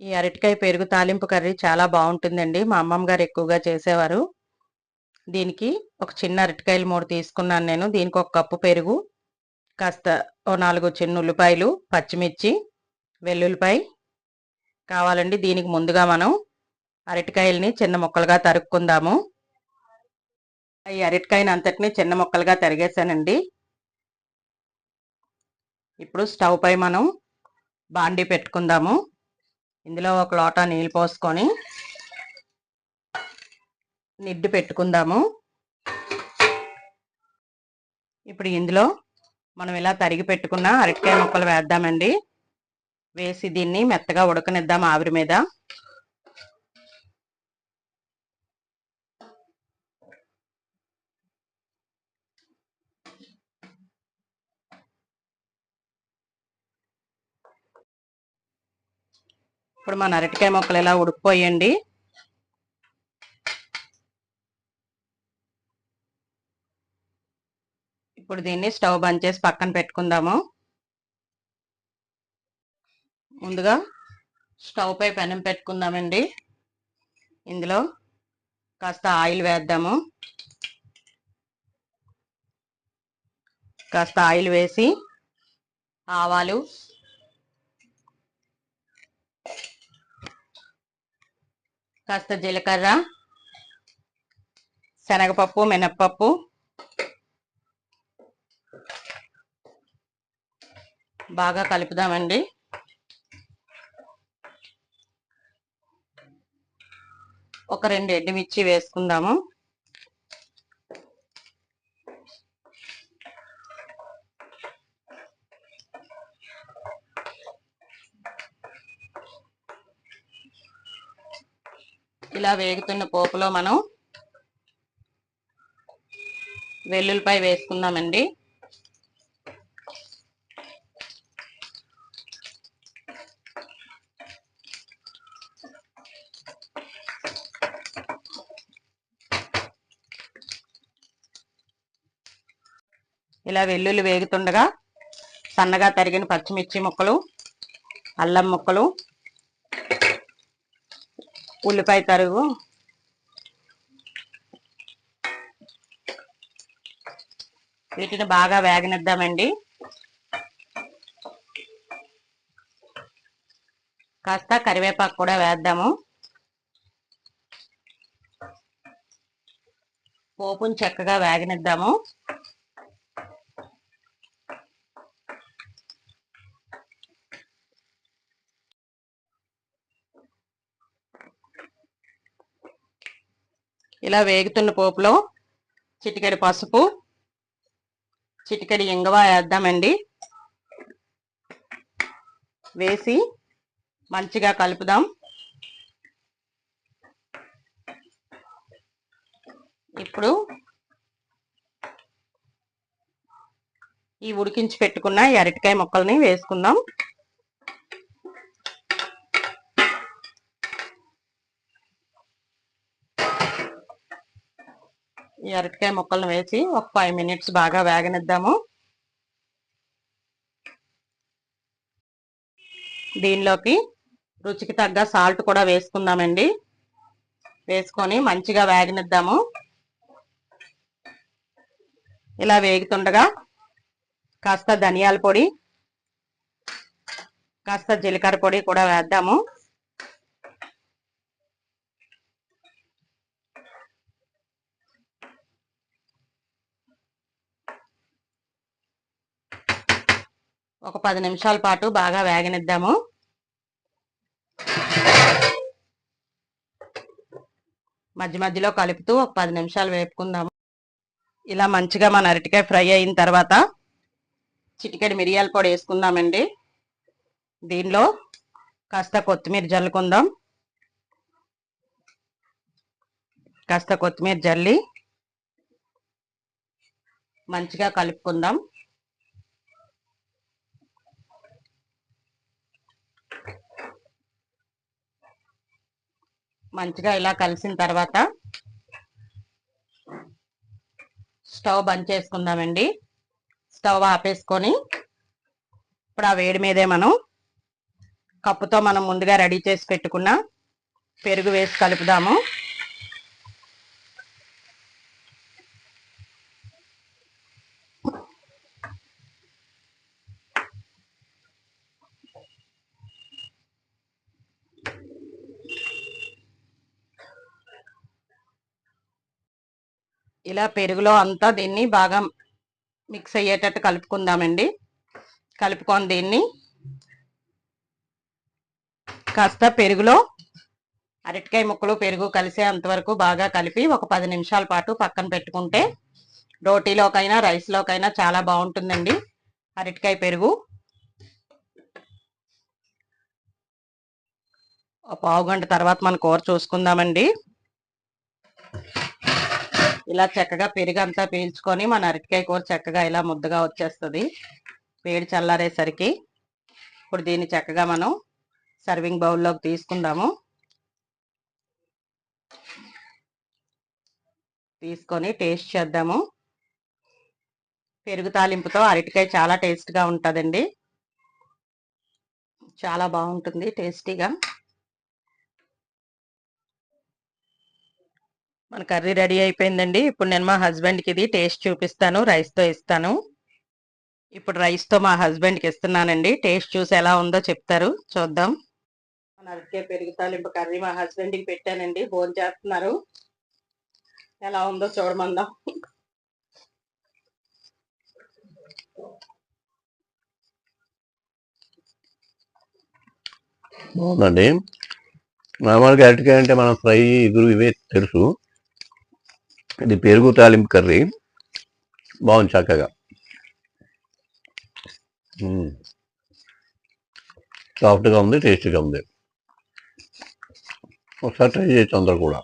ఈ అరటికాయ పెరుగు తాలింపు కర్రీ చాలా బాగుంటుందండి. మా అమ్మమ్మ గారు ఎక్కువగా చేసేవారు. దీనికి ఒక చిన్న అరటికాయలు మూడు తీసుకున్నాను నేను. దీనికి ఒక కప్పు పెరుగు కాస్త ఓ నాలుగు చిన్న ఉల్లిపాయలు పచ్చిమిర్చి వెల్లుల్లిపాయ కావాలండి. దీనికి ముందుగా మనం అరటికాయల్ని చిన్న ముక్కలుగా తరుక్కుందాము. ఈ అరటికాయని అంతటిని చిన్న ముక్కలుగా తరిగేసానండి. ఇప్పుడు స్టవ్ పై మనం బాండీ పెట్టుకుందాము. ఇందులో ఒక లోటా నీళ్ళు పోసుకొని నిడ్డు పెట్టుకుందాము. ఇప్పుడు ఇందులో మనం ఇలా తరిగి పెట్టుకున్న అరటికాయ ముక్కలు వేద్దామండి. వేసి దీన్ని మెత్తగా ఉడకనిద్దాం ఆవిరి మీద. ఇప్పుడు మన అరటికాయ ముక్కలు ఇలా ఉడికిపోయండి? ఇప్పుడు దీన్ని స్టవ్ బంద్ చేసి పక్కన పెట్టుకుందాము. ముందుగా స్టవ్ పై పెనం పెట్టుకుందామండి. ఇందులో కాస్త ఆయిల్ వేద్దాము. కాస్త ఆయిల్ వేసి ఆవాలు కాస్త జీలకర్ర శనగపప్పు మినప్పప్పు బాగా కలుపుదామండి. ఒక రెండు ఎండుమిర్చి వేసుకుందాము. ఇలా వేగుతున్న పోపులో మనం వెల్లుల్లిపాయ వేసుకుందామండి. ఇలా వెల్లుల్లి వేగుతుండగా సన్నగా తరిగిన పచ్చిమిర్చి ముక్కలు అల్లం ముక్కలు ఉల్లిపాయ తరుగు. వీటిని బాగా వేగనిద్దామండి. కాస్త కరివేపాకు కూడా వేద్దాము. పోపుని చక్కగా వేగనిద్దాము. ఇలా వేగుతున్న పోపులో చిటికెడు పసుపు చిటికెడు ఇంగవ వేద్దామండి. వేసి మంచిగా కలుపుదాం. ఇప్పుడు ఈ ఉడికించి పెట్టుకున్న అరటికాయ ముక్కల్ని వేసుకుందాం. ఈ అరటికాయ ముక్కలను వేసి ఒక ఫైవ్ మినిట్స్ బాగా వేగనిద్దాము. దీనిలోకి రుచికి తగ్గ సాల్ట్ కూడా వేసుకుందామండి. వేసుకొని మంచిగా వేగనిద్దాము. ఇలా వేగుతుండగా కాస్త ధనియాల పొడి కాస్త జీలకర్ర పొడి కూడా వేద్దాము. ఒక పది నిమిషాల పాటు బాగా వేగనిద్దాము. మధ్య మధ్యలో కలుపుతూ ఒక పది నిమిషాలు వేపుకుందాము. ఇలా మంచిగా మన అరటికాయ ఫ్రై అయిన తర్వాత చిటికెడు మిరియాల పొడి వేసుకుందామండి. దీనిలో కాస్త కొత్తిమీర జల్లుకుందాం. కాస్త కొత్తిమీర జల్లి మంచిగా కలుపుకుందాం. మంచిగా ఇలా కలిసిన తర్వాత స్టవ్ బంద్ చేసుకుందామండి. స్టవ్ ఆపేసుకొని ఇప్పుడు ఆ వేడి మీదే మనం కప్పుతో మనం ముందుగా రెడీ చేసి పెట్టుకున్న పెరుగు వేసి కలుపుదాము. ఇలా పెరుగులో అంతా దీన్ని బాగా మిక్స్ అయ్యేటట్టు కలుపుకుందామండి. కలుపుకొని దీన్ని కాస్త పెరుగులో అరటికాయ ముక్కలు పెరుగు కలిసే అంతవరకు బాగా కలిపి ఒక పది నిమిషాల పాటు పక్కన పెట్టుకుంటే రోటీలోకైనా రైస్లోకైనా చాలా బాగుంటుందండి అరటికాయ పెరుగు. పావుగంట పావు గంట తర్వాత మన కూర చూసుకుందామండి. ఇలా చక్కగా పెరుగు అంతా పీల్చుకొని మన అరటికాయ కూర చక్కగా ఇలా ముద్దగా వచ్చేస్తుంది. వేడి చల్లారేసరికి ఇప్పుడు దీన్ని చక్కగా మనం సర్వింగ్ బౌల్లోకి తీసుకుందాము. తీసుకొని టేస్ట్ చేద్దాము. పెరుగు తాలింపుతో అరటికాయ చాలా టేస్ట్గా ఉంటుందండి. చాలా బాగుంటుంది టేస్టీగా. మన కర్రీ రెడీ అయిపోయిందండి. ఇప్పుడు నేను మా హస్బెండ్కి ఇది టేస్ట్ చూపిస్తాను. రైస్తో ఇస్తాను. ఇప్పుడు రైస్తో మా హస్బెండ్కి ఇస్తున్నానండి. టేస్ట్ చూసి ఎలా ఉందో చెప్తారు. చూద్దాం. మన అరటికాయ పెరుగు తాలింపు కర్రీ మా హస్బెండ్కి పెట్టానండి. భోజనం చేస్తున్నారు. ఎలా ఉందో చూడమందాం. బాగుందండి. మామూలుగా అరటికాయ అంటే మనం ఫ్రై ఇగురు ఇవే తెలుసు. ఇది పెరుగు తాలింపు కర్రీ. బాగుంది చక్కగా. సాఫ్ట్గా ఉంది టేస్ట్గా ఉంది. ఒకసారి ట్రై చేయొచ్చు అందరు కూడా.